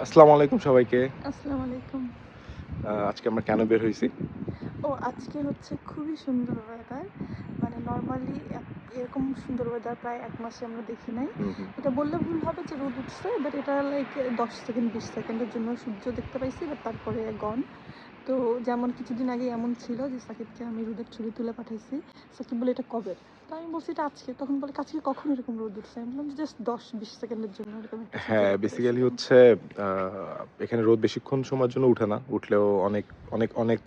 আসসালামু আলাইকুম সবাইকে। আসসালামু আলাইকুম। আজকে আমরা কেন বের হয়েছি? ও আজকে হচ্ছে খুবই সুন্দর ওয়েদার মানে নর্মালি এরকম সুন্দর ওয়েদার প্রায় এক মাসে আমরা দেখি নাই। এটা বললে ভুল হবে যে রোদ উঠছে বাট এটা লাইক দশ সেকেন্ড বিশ সেকেন্ডের জন্য সূর্য দেখতে পাইছি বাট তারপরে গন তো যেমন কিছুদিন আগে এমন ছিল যে সাকিবকে আমি রোদের ছবি তুলে পাঠাইছি। সাকিব বলে এটা কবে? তো আমি বলছি এটা আজকে। তখন বলে আজকে কখন এরকম রোদ উঠছে? আমি বললাম জাস্ট দশ বিশ সেকেন্ডের জন্য এরকম হ্যাঁ বেসিক্যালি হচ্ছে আহ, এখানে রোদ বেশিক্ষণ সময়ের জন্য উঠে না। উঠলেও অনেক অনেক অনেক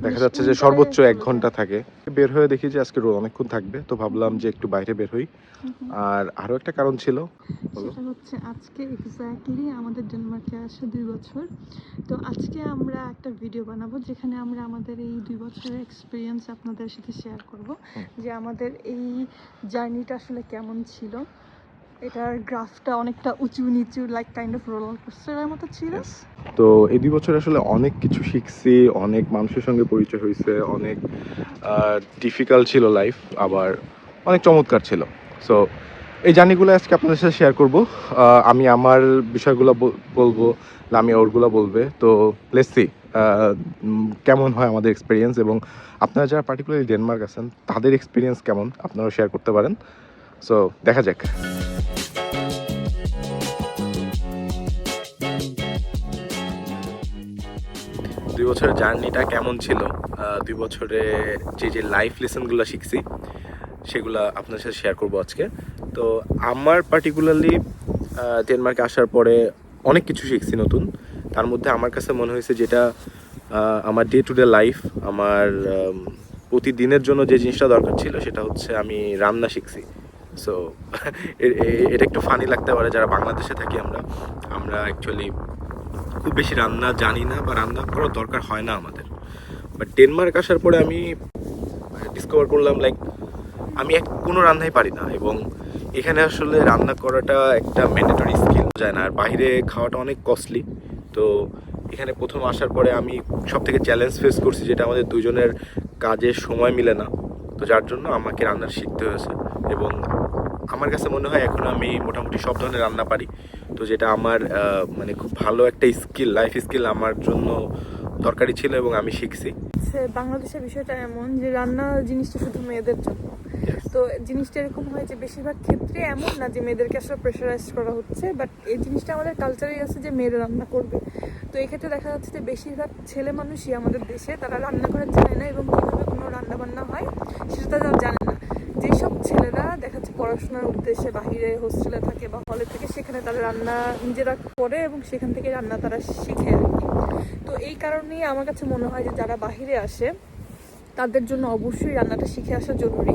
দেখা যাচ্ছে যে সর্বোচ্চ এক ঘণ্টা থাকে। বের হয়ে দেখি যে আজকে রোদ অনেকক্ষণ থাকবে তো ভাবলাম যে একটু বাইরে বের হই। আর আরও একটা কারণ ছিল। সেটা হচ্ছে আজকে এক্স্যাক্টলি আমাদের ডেনমার্কে আসে দুই বছর। তো আজকে আমরা একটা ভিডিও বানাবো যেখানে আমরা আমাদের এই দুই বছরের এক্সপিরিয়েন্স আপনাদের সাথে শেয়ার করব। যে আমাদের এই জার্নিটা আসলে কেমন ছিল। এটার গ্রাফটা অনেকটা উঁচু নিচু লাইক কাইন্ড অফ রোলার কোস্টারের মতো ছিল। তো এই দুই বছর আসলে অনেক কিছু শিখছি, অনেক মানুষের সঙ্গে পরিচয় হয়েছে, অনেক ডিফিকাল্ট ছিল লাইফ আবার অনেক চমৎকার ছিল। সো এই জার্নিগুলো আজকে আপনাদের সাথে শেয়ার করব। আমি আমার বিষয়গুলো বল- বলব আমি ওরগুলো বলবে। তো লেসি কেমন হয় আমাদের এক্সপিরিয়েন্স এবং আপনারা যারা পার্টিকুলারলি ডেনমার্ক আছেন, তাদের এক্সপিরিয়েন্স কেমন? আপনারাও শেয়ার করতে পারেন। সো দেখা যাক। দুই বছরের জার্নিটা কেমন ছিল? দুই বছরে যে যে লাইফ লেসনগুলো শিখছি, সেগুলো আপনার সাথে শেয়ার করব আজকে। তো আমার পার্টিকুলারলি ডেনমার্কে আসার পরে অনেক কিছু শিখছি নতুন। তার মধ্যে আমার কাছে মনে হয়েছে যেটা আমার ডে টু ডে লাইফ আমার প্রতিদিনের জন্য যে জিনিসটা দরকার ছিল, সেটা হচ্ছে আমি রান্না শিখছি। সো এটা একটু ফানি লাগতে পারে, যারা বাংলাদেশে থাকি আমরা। আমরা অ্যাকচুয়ালি খুব বেশি রান্না জানি না বা রান্না করার দরকার হয় না আমাদের। বাট ডেনমার্ক আসার পরে আমি ডিসকভার করলাম লাইক আমি এক, কোনো রান্নাই পারি না। এবং এখানে আসলে রান্না করাটা একটা ম্যান্ডেটরি স্কিল যায় না। আর বাইরে খাওয়াটা অনেক কস্টলি তো এখানে প্রথম আসার পরে আমি সব থেকে চ্যালেঞ্জ ফেস করছি, যেটা আমাদের দুজনের কাজের সময় মিলে না। তো যার জন্য আমাকে রান্নার শিখতে হয়েছে। এবং আমার কাছে মনে হয় এখন আমি মোটামুটি সব ধরনের রান্না পারি। তো যেটা আমার মানে খুব ভালো একটা স্কিল লাইফ স্কিল আমার জন্য দরকারি ছিল এবং আমি শিখছি। বাংলাদেশের বিষয়টা এমন যে রান্না জিনিসটা শুধু মেয়েদের জন্য। তো জিনিসটা এরকম হয় যে বেশিরভাগ ক্ষেত্রে এমন না যে মেয়েদেরকে আসলে প্রেশারাইজ করা হচ্ছে বাট এই জিনিসটা আমাদের কালচারেই আছে যে মেয়েরা রান্না করবে। তো এক্ষেত্রে দেখা যাচ্ছে যে বেশিরভাগ ছেলে মানুষই আমাদের দেশে তারা রান্না করা জানে না এবং কীভাবে কোনো রান্না বান্না হয় সেটা তারা জানে ছেলেরা দেখা যাচ্ছে পড়াশোনার উদ্দেশ্যে বাহিরে হোস্টেলে থাকে বা হলে থেকে, সেখানে তারা রান্না নিজেরা করে এবং সেখান থেকে রান্না তারা শিখে আর কি। তো এই কারণেই আমার কাছে মনে হয় যে যারা বাহিরে আসে, তাদের জন্য অবশ্যই রান্নাটা শিখে আসা জরুরি।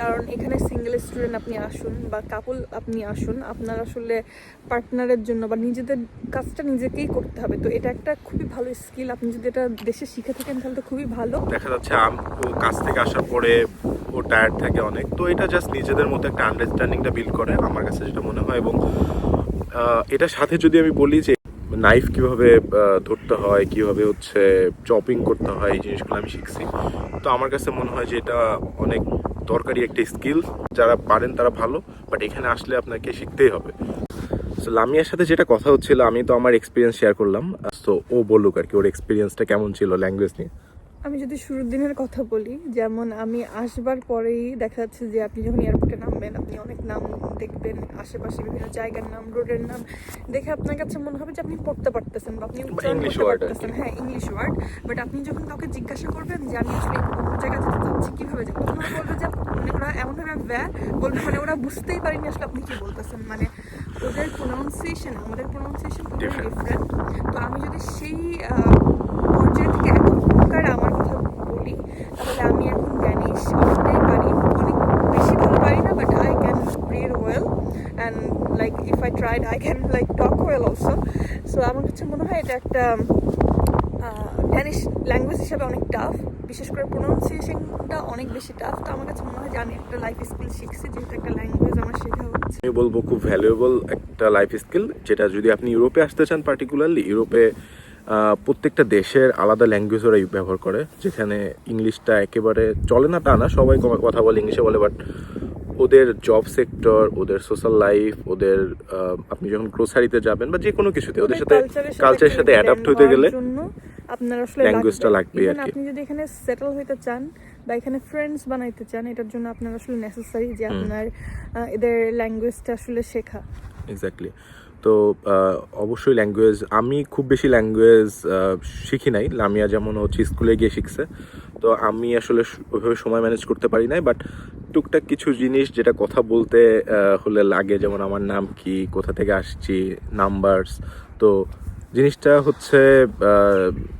কারণ এখানে সিঙ্গেল স্টুডেন্ট আপনি আসুন বা কাপল আপনি আসুন, আপনার আসলে পার্টনারের জন্য বা নিজেদের কাজটা নিজেকেই করতে হবে। তো এটা একটা খুবই ভালো স্কিল আপনি যদি এটা দেশে শিখে থাকেন, তাহলে তো খুবই ভালো। দেখা যাচ্ছে কাজ থেকে আসার পরে ও টায়ার্ড থাকে অনেক। তো এটা জাস্ট নিজেদের মধ্যে একটা আন্ডারস্ট্যান্ডিংটা বিল্ড করে আমার কাছে যেটা মনে হয়। এবং এটার সাথে যদি আমি বলি যে নাইফ কীভাবে ধরতে হয়, কীভাবে হচ্ছে চপিং করতে হয়, এই জিনিসগুলো আমি শিখছি। তো আমার কাছে মনে হয় যে এটা অনেক দরকারি একটা স্কিল যারা পারেন তারা ভালো বাট এখানে আসলে আপনাকে শিখতেই হবে। সো লামিয়ার সাথে যেটা কথা হচ্ছিল, আমি তো আমার এক্সপিরিয়েন্স শেয়ার করলাম। সো ও বলুক আর কি, ওর এক্সপিরিয়েন্সটা কেমন ছিল ল্যাঙ্গুয়েজ নিয়ে। আমি যদি শুরুর দিনের কথা বলি যেমন আমি আসবার পরেই দেখা যাচ্ছে যে আপনি যখন এয়ারপোর্টে নামবেন আপনি অনেক নাম দেখবেন আশেপাশে বিভিন্ন জায়গার নাম রোডের নাম দেখে আপনার কাছে মনে হবে যে আপনি পড়তে পারতেছেন বা আপনি উচ্চারণ করতে। পারতেছেন। হ্যাঁ ইংলিশ ওয়ার্ড বাট আপনি যখন কাউকে জিজ্ঞাসা করবেন যে আমি আসলে জায়গা যেতে চাচ্ছি কীভাবে যাব তখন ওরা বলবে যে মানে ওরা এমন এমনভাবে ব্যয় বলবে মানে ওরা বুঝতেই পারেনি আসলে আপনি কি বলতেছেন। মানে ওদের প্রোনাউন্সিয়েশন আমাদের প্রোনাউন্সিয়েশন ডিফারেন্ট তো আমি যদি সেই আহ, পর্যায় থেকে এখনকার আমার কথা বলি তাহলে আমি এখন ড্যানিশ অনেকটাই পারি অনেক বেশি ভালো পারি না but I can read well and like if I tried I can like talk well also so আমার কাছে মনে হয় এটা একটা ড্যানিশ ল্যাঙ্গুয়েজ হিসাবে অনেক টাফ বিশেষ করে প্রোনাউন্সিয়েশনটা অনেক বেশি টাফ তো আমার কাছে মনে হয় যে আমি একটা লাইফ স্কিল শিখছি, যেহেতু একটা ল্যাঙ্গুয়েজ আমার শেখা হচ্ছে আমি বলব খুব ভ্যালুয়েবল একটা লাইফ স্কিল যেটা যদি আপনি ইউরোপে আসতে চান পার্টিকুলারলি ইউরোপে প্রত্যেকটা দেশের আলাদা ল্যাঙ্গুয়েজ ওরা ব্যবহার করে। যেখানে ইংলিশটা একেবারে চলে না, তা না, সবাই কথা বলে ইংলিশে বলে বাট ওদের জব সেক্টর ওদের সোশ্যাল লাইফ ওদের আপনি যখন গ্রোসারিতে যাবেন বা যে কোনো কিছুতে ওদের সাথে কালচারের সাথে অ্যাডাপ্ট হতে গেলে আপনার আসলে ল্যাঙ্গুয়েজটা লাগবে। আর কি। আপনি যদি এখানে সেটেল হইতে চান বা এখানে ফ্রেন্ডস বানাইতে চান এটার জন্য আপনার আসলে নেসেসারি যে আপনার এদের ল্যাঙ্গুয়েজটা আসলে শেখা। এক্স্যাক্টলি তো অবশ্যই ল্যাঙ্গুয়েজ আমি খুব বেশি ল্যাঙ্গুয়েজ শিখি নাই। লামিয়া যেমন হচ্ছে স্কুলে গিয়ে শিখছে। তো আমি আসলে ওইভাবে সময় ম্যানেজ করতে পারি নাই বাট টুকটাক কিছু জিনিস যেটা কথা বলতে হলে লাগে, যেমন আমার নাম কি, কোথা থেকে আসছি নাম্বারস তো জিনিসটা হচ্ছে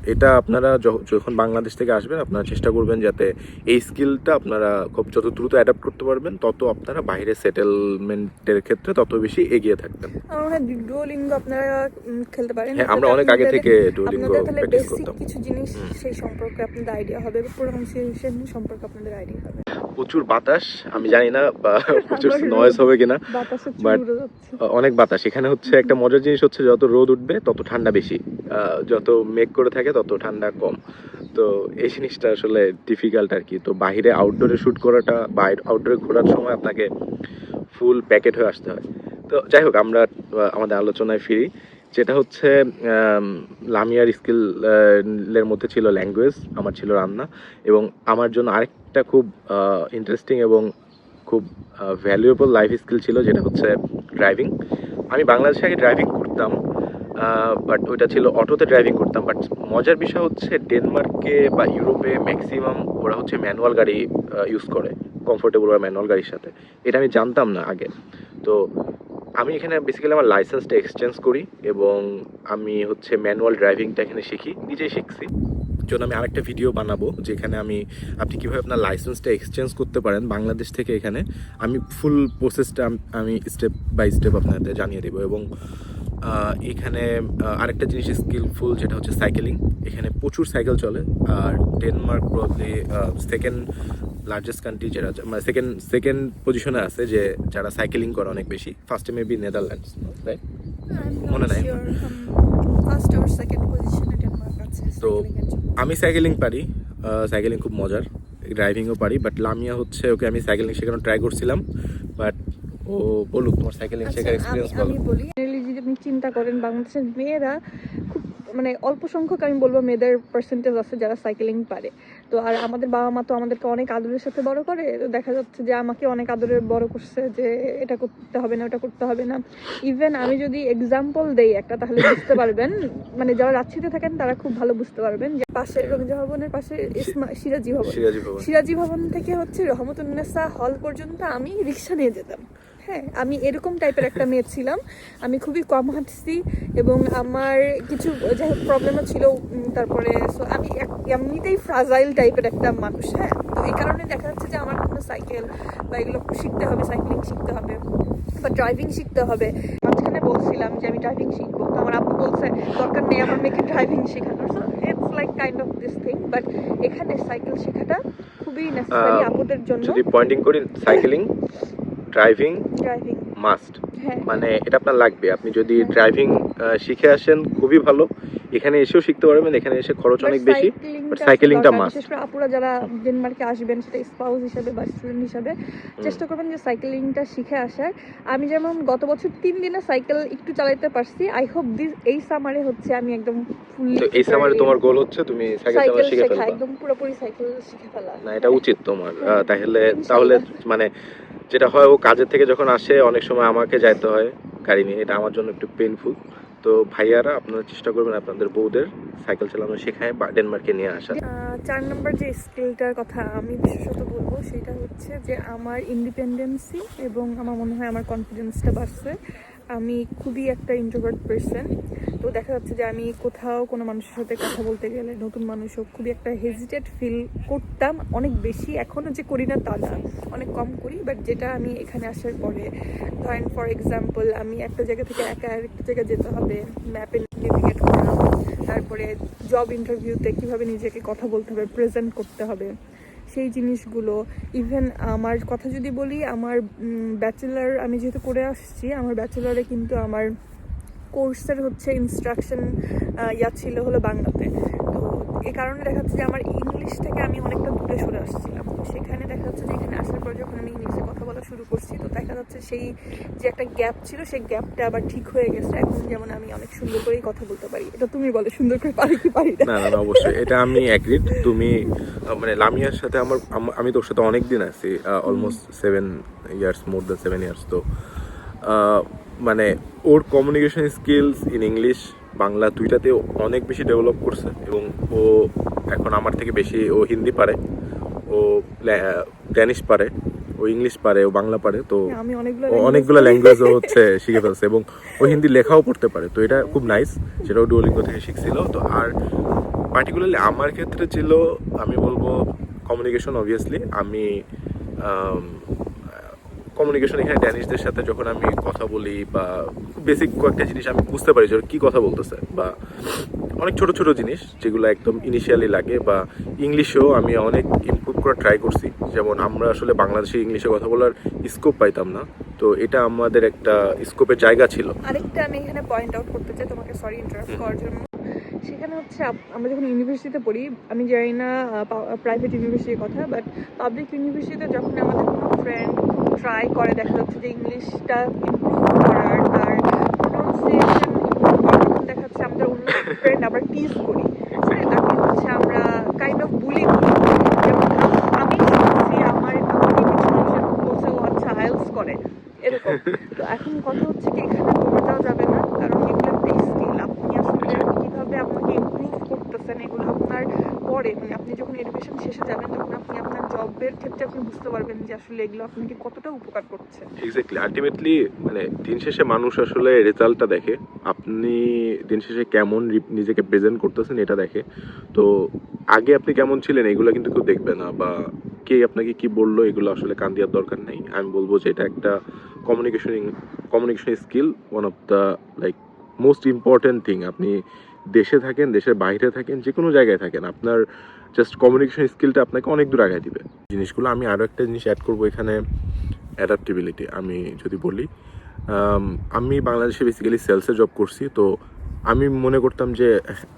এটা আপনারা যখন বাংলাদেশ থেকে আসবেন আপনারা চেষ্টা করবেন যাতে এই স্কিলটা আপনারা খুব যত দ্রুত অ্যাডাপ্ট করতে পারবেন তত আপনারা বাইরে সেটেলমেন্টের ক্ষেত্রে তত বেশি এগিয়ে থাকবেন। আমার মনে আপনারা খেলতে পারেন। হ্যাঁ, আমরা অনেক আগে থেকে practice বেসিক করতাম। কিছু জিনিস সেই সম্পর্কে আপনাদের আইডিয়া হবে প্রোনাউন্সিয়েশন সম্পর্কে আপনাদের আইডিয়া হবে। প্রচুর বাতাস আমি জানি না বা প্রচুর নয়েজ হবে কিনা যাচ্ছে। অনেক বাতাস। এখানে হচ্ছে একটা মজার জিনিস হচ্ছে যত রোদ উঠবে তত ঠান্ডা বেশি। যত মেঘ করে থাকে তত ঠান্ডা কম। তো এই জিনিসটা আসলে ডিফিকাল্ট আর কি। তো বাইরে আউটডোরে শ্যুট করাটা বা আউটডোরে ঘোরার সময় আপনাকে ফুল প্যাকেট হয়ে আসতে হয়। তো যাই হোক, আমরা আমাদের আলোচনায় ফিরি। যেটা হচ্ছে লামিয়ার স্কিল এর মধ্যে ছিল ল্যাঙ্গুয়েজ আমার ছিল রান্না। এবং আমার জন্য আরেকটা খুব ইন্টারেস্টিং এবং খুব ভ্যালুয়েবল লাইফ স্কিল ছিল, যেটা হচ্ছে ড্রাইভিং আমি বাংলাদেশে আগে ড্রাইভিং করতাম। বাট ওইটা ছিল অটোতে ড্রাইভিং করতাম। বাট মজার বিষয় হচ্ছে ডেনমার্কে বা ইউরোপে ম্যাক্সিমাম ওরা হচ্ছে ম্যানুয়াল গাড়ি ইউজ করে। কমফোর্টেবল ওরা ম্যানুয়াল গাড়ির সাথে। এটা আমি জানতাম না আগে। তো আমি এখানে বেসিক্যালি আমার লাইসেন্সটা এক্সচেঞ্জ করি এবং আমি হচ্ছে ম্যানুয়াল ড্রাইভিংটা এখানে শিখি, নিজেই শিখছি। জন্য আমি আরেকটা ভিডিও বানাবো, যেখানে আমি, আপনি কীভাবে আপনার লাইসেন্সটা এক্সচেঞ্জ করতে পারেন বাংলাদেশ থেকে এখানে। আমি ফুল প্রসেসটা আমি স্টেপ বাই স্টেপ আপনাদের জানিয়ে দেবো এবং এখানে আরেকটা জিনিস স্কিলফুল যেটা হচ্ছে সাইকেলিং এখানে প্রচুর সাইকেল চলে। আর Denmark probably second largest country যেটা মানে সেকেন্ড সেকেন্ড পজিশনে আছে যে যারা সাইকেলিং করে অনেক বেশি। ফার্স্টে মেবি নেদারল্যান্ডস রাইট মনে নাই। ফার্স্ট আর সেকেন্ড পজিশনে ডেনমার্ক আছে তো আমি সাইকেলিং পারি সাইকেলিং খুব মজার। ড্রাইভিংও পারি বাট লামিয়া হচ্ছে ওকে আমি সাইকেলিং শেখানো ট্রাই করছিলাম বাট ও বলুক তোমার সাইকেলিং আচ্ছা, শেখার এক্সপিরিয়েন্স বলো চিন্তা করেন বাংলাদেশের মেয়েরা খুব মানে অল্প সংখ্যক আমি বলব মেয়েদের পার্সেন্টেজ আছে যারা সাইকেলিং পারে। তো আর আমাদের বাবা মা তো আমাদেরকে অনেক আদরের সাথে বড় করে তো দেখা যাচ্ছে যে আমাকে অনেক আদরে বড় করছে যে এটা করতে হবে না ওটা করতে হবে না। ইভেন আমি যদি এক্সাম্পল দেই একটা তাহলে বুঝতে পারবেন মানে যারা রাজশাহীতে থাকেন তারা খুব ভালো বুঝতে পারবেন যে পাশে রবীন্দ্র ভবনের পাশে ইসমা- সিরাজি ভবন। সিরাজি ভবন। সিরাজি ভবন থেকে হচ্ছে রহমত রহমতুন্নেসা হল পর্যন্ত আমি রিক্সা নিয়ে যেতাম। হ্যাঁ আমি এরকম টাইপের একটা মেয়ে ছিলাম। আমি খুবই কম হাঁটছি এবং আমার কিছু যাই হোক প্রবলেমও ছিল তারপরে সো আমি এমনিতেই ফ্রাজাইল টাইপের একটা মানুষ হ্যাঁ। তো এই কারণে দেখা যাচ্ছে যে আমার কোনো সাইকেল বা এগুলো শিখতে হবে সাইক্লিং শিখতে হবে বা ড্রাইভিং শিখতে হবে। মাঝখানে বলছিলাম যে আমি ড্রাইভিং শিখব। তো আমার আব্বু বলছে দরকার নেই আমার মেয়েকে ড্রাইভিং শেখানোর। So it's like kind of this thing but এখানে সাইকেল শেখাটা খুবই নেসেসারি আপুদের জন্য। যদি পয়েন্টিং করি সাইকেলিং ড্রাইভিং ড্রাইভিং মাস্ট হ্যাঁ। মানে এটা আপনার লাগবে। আপনি যদি ড্রাইভিং শিখে আসেন খুবই ভালো। এখানে এসেও শিখতে পারবেন এখানে এসে খরচ অনেক বেশি but cyclingটা must. বিশেষ করে আপুরা যারা ডেনমার্কে আসবেন সেটা স্পাউস হিসাবে বা স্টুডেন্ট হিসাবে চেষ্টা করবেন যে সাইকেলিংটা শিখে আসার। আমি যেমন গত বছর তিন দিনে সাইকেল একটু চালাতে পারছি। আই হোপ দিস এই সামারে হচ্ছে আমি একদম ফুল তো এই সামারে তোমার গোল হচ্ছে তুমি সাইকেল চালানো শিখে ফেলবা। একদম পুরোপুরি সাইকেল শিখে ফেলা। না এটা উচিত তোমার। হ্যাঁ, তাহলে তাহলে মানে যেটা হয়, ও কাজের থেকে যখন আসে, অনেক সময় আমাকে যাইতে হয় গাড়ি নিয়ে। এটা আমার জন্য একটু পেনফুল তো ভাইয়ারা, আপনারা চেষ্টা করবেন আপনাদের বউদের সাইকেল চালানো শেখায় বা ডেনমার্কে নিয়ে আসা চার নম্বর যে স্কিলটার কথা আমি বিশেষত বলব, সেটা হচ্ছে যে আমার ইন্ডিপেন্ডেন্সি এবং আমার মনে হয় আমার কনফিডেন্সটা বাড়ছে। আমি খুবই একটা ইন্ট্রোভার্ট পার্সন তো দেখা যাচ্ছে যে আমি কোথাও কোনো মানুষের সাথে কথা বলতে গেলে নতুন মানুষ হোক, খুবই একটা হেজিটেট ফিল করতাম অনেক বেশি। এখনও যে করি না তা না, অনেক কম করি বাট যেটা আমি এখানে আসার পরে, ধরেন ফর এক্সাম্পল আমি একটা জায়গা থেকে একা আরেকটা জায়গায় যেতে হবে ম্যাপে নেভিগেট করা তারপরে জব ইন্টারভিউতে কীভাবে নিজেকে কথা বলতে হবে প্রেজেন্ট করতে হবে, সেই জিনিসগুলো। ইভেন আমার কথা যদি বলি, আমার ব্যাচেলার আমি যেহেতু করে আসছি, আমার ব্যাচেলারে কিন্তু আমার কোর্সের হচ্ছে ইনস্ট্রাকশন ইয়া ছিল হলো বাংলাতে। তো এই কারণে দেখা যাচ্ছে যে আমার ইংলিশ থেকে আমি অনেকটা দূরে সরে আসছিলাম। সেখানে দেখা যাচ্ছে যে এখানে আসার পর যখন আমি ইংলিশে কথা বলা শুরু করছি, তো দেখা যাচ্ছে সেই যে একটা গ্যাপ ছিল, সেই গ্যাপটা আবার ঠিক হয়ে গেছে। এখন যেমন আমি অনেক সুন্দর করেই কথা বলতে পারি। এটা তুমি বলে, সুন্দর করে পারি কি পারি না? না না অবশ্যই। এটা আমি অ্যাগ্রিড তুমি মানে লামিয়ার সাথে আমার, আমি তোর সাথে অনেক দিন আছি almost seven years more than seven years তো মানে ওর communication skills in English Bangla দুইটাতেও অনেক বেশি ডেভেলপ করছে এবং ও এখন আমার থেকে বেশি ও হিন্দি পারে ও ড্যানিশ পারে ও ইংলিশ পারে ও বাংলা পারে তো আমি অনেকগুলো ল্যাঙ্গুয়েজও হচ্ছে শিখে ফেলছে এবং ও হিন্দি লেখাও পড়তে পারে তো এটা খুব নাইস সেটাও ডুয়োলিঙ্গো থেকে শিখছিল তো আর পার্টিকুলারলি আমার ক্ষেত্রে ছিল আমি বলব কমিউনিকেশন অবভিয়াসলি আমি কমিউনিকেশন এখানে ড্যানিশদের সাথে যখন আমি কথা বলি বা বেসিক কয়েকটা জিনিস আমি বুঝতে পারি যে কী কথা বলতেছে বা অনেক ছোট ছোট জিনিস যেগুলো একদম ইনিশিয়ালি লাগে বা ইংলিশেও আমি অনেক ইমপ্রুভ করার ট্রাই করছি। যেমন আমরা আসলে বাংলাদেশে ইংলিশে কথা বলার স্কোপ পাইতাম না। তো এটা আমাদের একটা স্কোপের জায়গা ছিল। আরেকটা আমি এখানে পয়েন্ট আউট করতে চাই তোমাকে সরি ইন্টারাপ্ট করার জন্য। সেখানে হচ্ছে আমরা যখন ইউনিভার্সিটিতে পড়ি আমি জানি না প্রাইভেট ইউনিভার্সিটির কথা বাট পাবলিক ইউনিভার্সিটিতে যখন আমাদের কোনো ফ্রেন্ড ট্রাই করে দেখা যাচ্ছে যে ইংলিশটা ইমপ্রুভ করার তার প্রোনাউন্সিয়েশন তখন দেখা যাচ্ছে আমাদের অন্য ফ্রেন্ড আবার টিজ করি। তাকে হচ্ছে আমরা কাইন্ড অফ বুলি করি। যেমন আমি শুনছি আমার আমাকে কিছু মানুষের বলছে ও আচ্ছা আইলস করে। এরকম। তো এখন কথা হচ্ছে কি এখানে কমে যাওয়া যাবে না কারণ এগুলো একটা স্কিল আপনি আসলে কীভাবে আপনাকে ইমপ্রুভ করতেছেন এগুলো আপনার পরে মানে আপনি যখন এডুকেশন শেষে যাবেন তখন আপনি ক্ষেত্রে আপনি বুঝতে পারবেন যে আসলে এগুলো আপনাকে কতটা উপকার করছে। এক্স্যাক্টলি আলটিমেটলি মানে দিন শেষে মানুষ আসলে রেজাল্টটা দেখে। আপনি দিন শেষে কেমন নিজেকে প্রেজেন্ট করতেছেন এটা দেখে। তো আগে আপনি কেমন ছিলেন এগুলো কিন্তু কেউ দেখবে না বা কে আপনাকে কি বলল এগুলো আসলে কান দেওয়ার দরকার নেই। আমি বলব যে এটা একটা communication communication skill one of the like most important thing আপনি দেশে থাকেন, দেশের বাইরে থাকেন যে কোনো জায়গায় থাকেন, আপনার জাস্ট কমিউনিকেশন স্কিলটা আপনাকে অনেক দূর আগায় দিবে। জিনিসগুলো আমি আরও একটা জিনিস অ্যাড করব এখানে অ্যাডাপ্টেবিলিটি আমি যদি বলি, আমি বাংলাদেশে বেসিক্যালি সেলসে জব করছি, তো আমি মনে করতাম যে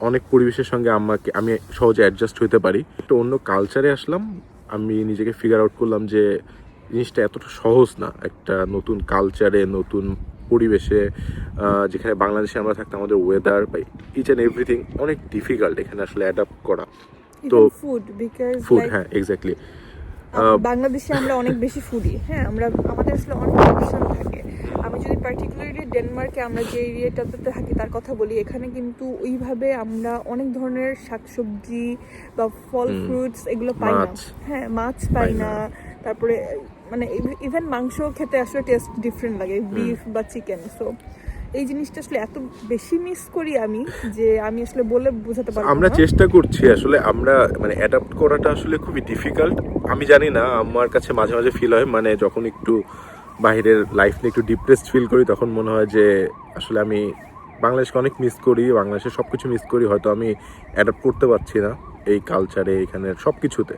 অনেক পরিবেশের সঙ্গে আমাকে, আমি সহজে অ্যাডজাস্ট হতে পারি। তো অন্য কালচারে আসলাম, আমি নিজেকে ফিগার আউট করলাম যে জিনিসটা এতটা সহজ না, একটা নতুন কালচারে নতুন পরিবেশে যেখানে বাংলাদেশে আমরা থাকতাম আমাদের ওয়েদার বা ইচ অ্যান্ড এভরিথিং অনেক ডিফিকাল্ট এখানে আসলে অ্যাডাপ্ট করা তো ফুড বিকজ ফুড হ্যাঁ এক্স্যাক্টলি বাংলাদেশে আমরা অনেক বেশি ফুডি হ্যাঁ আমরা আমাদের আসলে অনেক অপশন থাকে আমি যদি পার্টিকুলারলি ডেনমার্কে আমরা যে এরিয়াটাতে থাকি তার কথা বলি এখানে কিন্তু ওইভাবে আমরা অনেক ধরনের শাকসবজি বা ফল ফ্রুটস এগুলো পাই না। হ্যাঁ মাছ পাই না। তারপরে মানে ইভেন মাংস খেতে আসলে টেস্ট ডিফারেন্ট লাগে বিফ বা চিকেন সো এই জিনিসটা আসলে এত বেশি মিস করি আমি যে আমি আসলে বলে বোঝাতে পারব আমরা চেষ্টা করছি আসলে আমরা মানে অ্যাডাপ্ট করাটা আসলে খুবই ডিফিকাল্ট আমি জানি না আমার কাছে মাঝে মাঝে ফিল হয় মানে যখন একটু বাইরের লাইফ নিয়ে একটু ডিপ্রেসড ফিল করি তখন মনে হয় যে আসলে আমি বাংলাদেশকে অনেক মিস করি বাংলাদেশের সব কিছু মিস করি হয়তো আমি অ্যাডাপ্ট করতে পারছি না এই কালচারে এখানের সব কিছুতে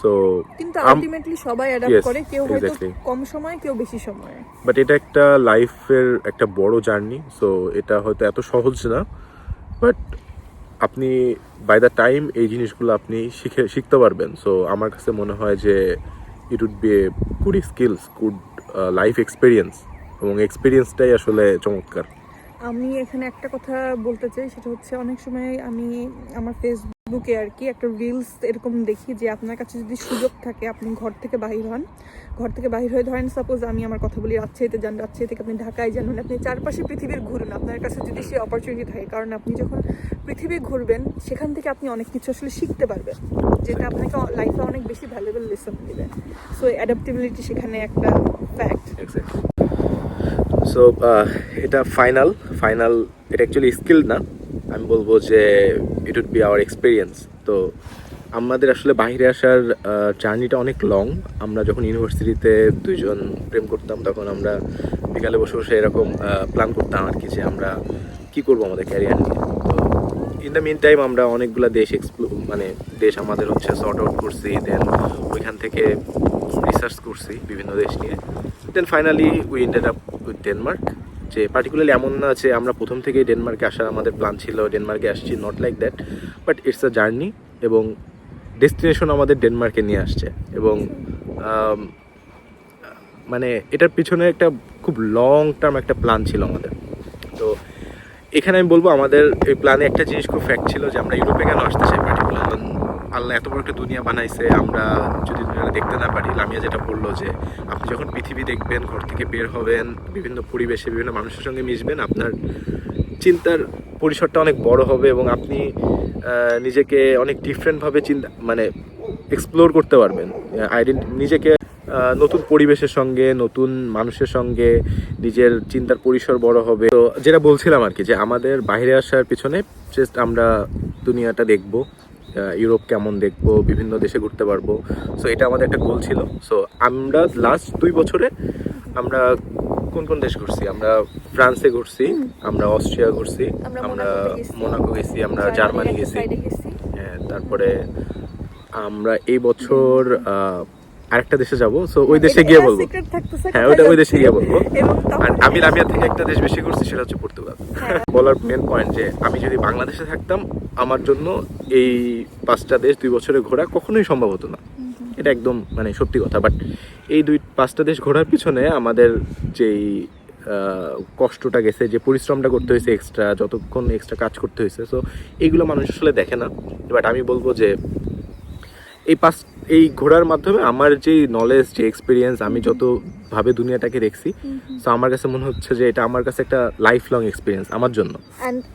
সো কিন্তু আলটিমেটলি সবাই অ্যাডাপ্ট করে কেউ হয়তো কম সময় কেউ বেশি সময়। বাট এটা একটা লাইফের একটা বড় জার্নি সো এটা হয়তো এত সহজ না। বাট আপনি বাই দ্য টাইম এই জিনিসগুলো আপনি শিখে শিখতে পারবেন সো আমার কাছে মনে হয় যে it would be good skills good life experience এবং এক্সপিরিয়েন্সটাই আসলে চমৎকার। আমি এখানে একটা কথা বলতে চাই সেটা হচ্ছে অনেক সময় আমি আমার ফেসবুকে আর কি একটা রিলস এরকম দেখি যে আপনার কাছে যদি সুযোগ থাকে, আপনি ঘর থেকে বাহির হন। ঘর থেকে বাহির হয়ে ধরেন সাপোজ আমি আমার কথা বলি রাজশাহীতে যান, রাজশাহী থেকে আপনি ঢাকায় যান মানে আপনি চারপাশে পৃথিবীর ঘুরুন। আপনার কাছে যদি সে অপরচুনিটি থাকে, কারণ আপনি যখন পৃথিবী ঘুরবেন, সেখান থেকে আপনি অনেক কিছু আসলে শিখতে পারবেন, যেটা আপনাকে লাইফে অনেক বেশি ভ্যালুয়েবল লেসন দিবে। সো অ্যাডাপ্টেবিলিটি সেখানে একটা ফ্যাক্ট সো এটা ফাইনাল ফাইনাল এটা অ্যাকচুয়ালি স্কিল না। আমি বলব যে it would be our experience তো আমাদের আসলে বাইরে আসার জার্নিটা অনেক লং আমরা যখন ইউনিভার্সিটিতে দুইজন প্রেম করতাম, তখন আমরা বিকালে বসে বসে এরকম প্ল্যান করতাম আর কি যে আমরা কি করব আমাদের ক্যারিয়ার নিয়ে। তো ইন দ্য মিন টাইম আমরা অনেকগুলো দেশ এক্সপ্লো মানে দেশ আমাদের হচ্ছে সর্ট আউট করছি দেন ওইখান থেকে রিসার্চ করছি বিভিন্ন দেশ নিয়ে। Then finally we ended up with Denmark যে পার্টিকুলারলি এমন না যে আমরা প্রথম থেকেই ডেনমার্কে আসার আমাদের প্ল্যান ছিল ডেনমার্কে আসছি not like that but it's a journey এবং ডেস্টিনেশন আমাদের ডেনমার্কে নিয়ে আসছে এবং মানে এটার পিছনে একটা খুব লং টার্ম একটা প্ল্যান ছিল আমাদের। তো এখানে আমি বলব আমাদের এই প্ল্যানে একটা জিনিস খুব ফ্যাক্ট ছিল যে আমরা ইউরোপে কেন আসতে আল্লাহ এত বড় একটা দুনিয়া বানাইছে, আমরা যদি দুনিয়াটা দেখতে না পারি, লামিয়া যেটা বলল যে, আপনি যখন পৃথিবী দেখবেন, ঘর থেকে বের হবেন, বিভিন্ন পরিবেশে বিভিন্ন মানুষের সঙ্গে মিশবেন, আপনার চিন্তার পরিসরটা অনেক বড় হবে এবং আপনি নিজেকে অনেক ডিফারেন্টভাবে চিন্তা মানে এক্সপ্লোর করতে পারবেন। আইডেন্টি নিজেকে নতুন পরিবেশের সঙ্গে, নতুন মানুষের সঙ্গে, নিজের চিন্তার পরিসর বড় হবে। তো যেটা বলছিলাম আর কি, যে আমাদের বাইরে আসার পিছনে জাস্ট আমরা দুনিয়াটা দেখব। ইউরোপ কেমন দেখব বিভিন্ন দেশে ঘুরতে পারব। সো এটা আমাদের একটা গোল ছিল। সো আমরা লাস্ট দুই বছরে আমরা কোন কোন দেশ ঘুরছি? আমরা ফ্রান্সে ঘুরছি আমরা অস্ট্রিয়া ঘুরছি আমরা। মোনাকো গেছি আমরা জার্মানি গেছি। হ্যাঁ, তারপরে আমরা এই বছর আরেকটা দেশে যাব সো ওই দেশে গিয়ে বলব। হ্যাঁ ওটা ওই দেশে গিয়ে বলব। আর আমি রামিয়া থেকে একটা দেশ বেশি করছি সেটা হচ্ছে পর্তুগাল। হ্যাঁ। বলার মেন পয়েন্ট যে আমি যদি বাংলাদেশে থাকতাম আমার জন্য এই পাঁচটা দেশ দুই বছরে ঘোরা কখনোই সম্ভব হতো না। এটা একদম মানে সত্যি কথা। বাট এই দুই পাঁচটা দেশ ঘোরার পিছনে আমাদের যেই কষ্টটা গেছে যে পরিশ্রমটা করতে হয়েছে এক্সট্রা যতক্ষণ এক্সট্রা কাজ করতে হয়েছে সো এইগুলো মানুষ আসলে দেখে না। বাট আমি বলব যে এই পাঁচ এই ঘোরার মাধ্যমে আমার যে নলেজ যে এক্সপিরিয়েন্স আমি যতভাবে দুনিয়াটাকে দেখছি সো আমার কাছে মনে হচ্ছে যে এটা আমার কাছে একটা লাইফ লং এক্সপিরিয়েন্স আমার জন্য।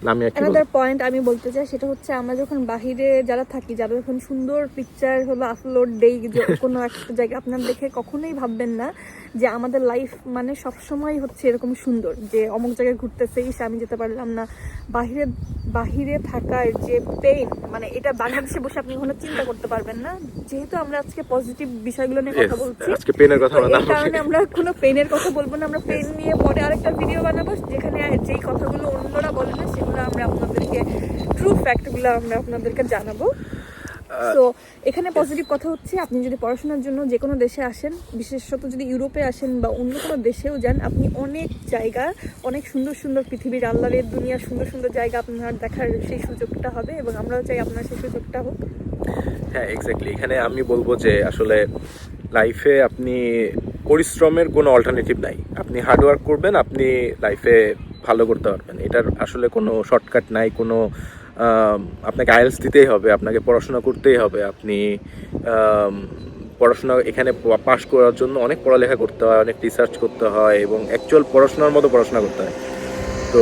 আমি another পয়েন্ট আমি বলতে চাই সেটা হচ্ছে আমরা যখন বাহিরে যারা থাকি যারা যখন সুন্দর পিকচার হলো আপলোড দেই কোনো একটা জায়গা আপনার দেখে কখনোই ভাববেন না যে আমাদের লাইফ মানে সব সময় হচ্ছে এরকম সুন্দর যে অমুক জায়গায় ঘুরতেছে ইস আমি যেতে পারলাম না। বাহিরে বাহিরে থাকার যে পেইন মানে এটা বাংলাদেশে বসে আপনি কোনো চিন্তা করতে পারবেন না। যেহেতু আমরা আজকে পজিটিভ বিষয়গুলো নিয়ে কথা বলছি আজকে পেনের কথা না কারণে আমরা কোনো পেনের কথা বলব না আমরা পেন নিয়ে পরে আরেকটা ভিডিও বানাবো যেখানে যেই কথাগুলো অন্যরা বলে না সেগুলো আমরা আপনাদেরকে ট্রু ফ্যাক্টগুলো আমরা আপনাদেরকে জানাব। তো এখানে পজিটিভ কথা হচ্ছে আপনি যদি পড়াশোনার জন্য যে কোনো দেশে আসেন বিশেষত যদি ইউরোপে আসেন বা অন্য কোনো দেশেও যান আপনি অনেক জায়গা অনেক সুন্দর সুন্দর পৃথিবীর আল্লাহের দুনিয়ার সুন্দর সুন্দর জায়গা আপনার দেখার সেই সুযোগটা হবে এবং আমরাও চাই আপনার সেই সুযোগটা হোক। হ্যাঁ এক্স্যাক্টলি এখানে আমি বলব যে আসলে লাইফে আপনি পরিশ্রমের কোনো অল্টারনেটিভ নাই। আপনি হার্ডওয়ার্ক করবেন আপনি লাইফে ভালো করতে পারবেন। এটার আসলে কোনো শর্টকাট নাই কোনো আপনাকে আইএলস দিতেই হবে, আপনাকে পড়াশোনা করতেই হবে। আপনি পড়াশোনা এখানে পাশ করার জন্য অনেক পড়ালেখা করতে হয়, অনেক রিসার্চ করতে হয় এবং অ্যাকচুয়াল পড়াশোনার মতো পড়াশোনা করতে হয়। তো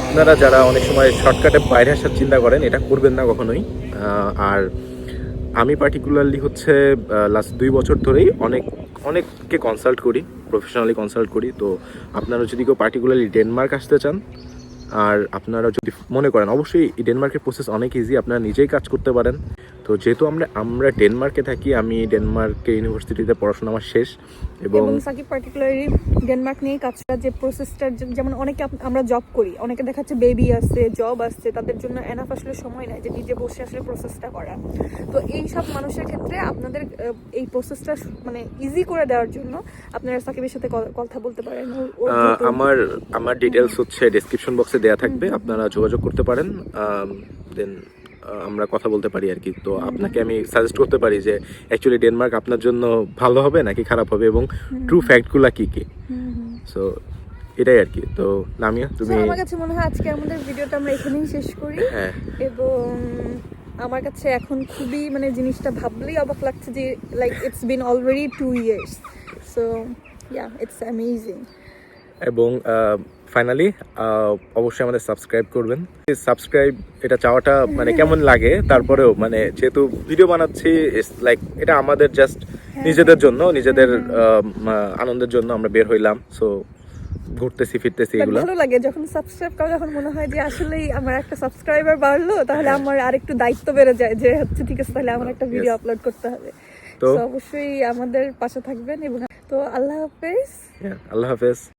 আপনারা যারা অনেক সময় শর্টকাটে বাইরে আসার চিন্তা করেন, এটা করবেন না কখনোই। আর আমি পার্টিকুলারলি হচ্ছে লাস্ট দুই বছর ধরেই অনেক, অনেককে কনসাল্ট করি প্রফেশনালি কনসাল্ট করি। তো আপনারা যদি কেউ পার্টিকুলারলি ডেনমার্ক আসতে চান আর আপনারা যদি মনে করেন অবশ্যই ডেনমার্কের প্রসেস অনেক ইজি আপনারা নিজেই কাজ করতে পারেন। তো যেহেতু আমরা আমরা ডেনমার্কে থাকি আমি ডেনমার্কের ইউনিভার্সিটিতে পড়াশোনা আমার শেষ এবং সাকিব পার্টিকুলারলি ডেনমার্ক নিয়ে কাজ করার যে প্রসেসটা যেমন অনেকে আমরা জব করি অনেকে দেখাচ্ছে বেবি আসছে জব আসছে তাদের জন্য এনাফ আসলে সময় নাই যে নিজে বসে আসলে প্রসেসটা করা। তো এই সব মানুষের ক্ষেত্রে আপনাদের এই প্রসেসটা মানে ইজি করে দেওয়ার জন্য আপনারা সাকিবের সাথে কথা বলতে পারেন। আমার আমার ডিটেলস হচ্ছে ডেসক্রিপশন বক্সে দেয়া থাকবে আপনারা যোগাযোগ করতে পারেন দেন আমরা কথা বলতে পারি আর কি। তো আপনাকে আমি সাজেস্ট করতে পারি যে অ্যাকচুয়ালি ডেনমার্ক আপনার জন্য ভালো হবে নাকি খারাপ হবে এবং ট্রু ফ্যাক্টগুলো কী কি। সো এটাই আর কি। তো So, তুমি আমার কাছে মনে হয় আজকে আমাদের ভিডিওটা আমরা এখানেই শেষ করি। হ্যাঁ। এবং আমার কাছে এখন খুবই মানে জিনিসটা ভাবলেই অবাক লাগছে যে like it's been already two years so yeah it's amazing এবং ফাইনালি অবশ্যই আমাদের সাবস্ক্রাইব করবেন। সাবস্ক্রাইব এটা চাওয়াটা মানে কেমন লাগে তারপরেও মানে যেহেতু ভিডিও বানাচ্ছি লাইক এটা আমাদের জাস্ট নিজেদের জন্য নিজেদের আনন্দের জন্য আমরা বের হইলাম। সো ঘুরতেছি ফিরতেছি এগুলো। ভালো লাগে যখন সাবস্ক্রাইব করা যখন মনে হয় যে আসলেই আমার একটা সাবস্ক্রাইবার বাড়লো তাহলে হ্যাঁ। আমার আরেকটু দায়িত্ব বেড়ে যায় যে হচ্ছে ঠিক আছে তাহলে আমার একটা ভিডিও আপলোড করতে হবে। তো অবশ্যই আমাদের পাশে থাকবেন এবং তো আল্লাহ হাফেজ। আল্লাহ হাফেজ।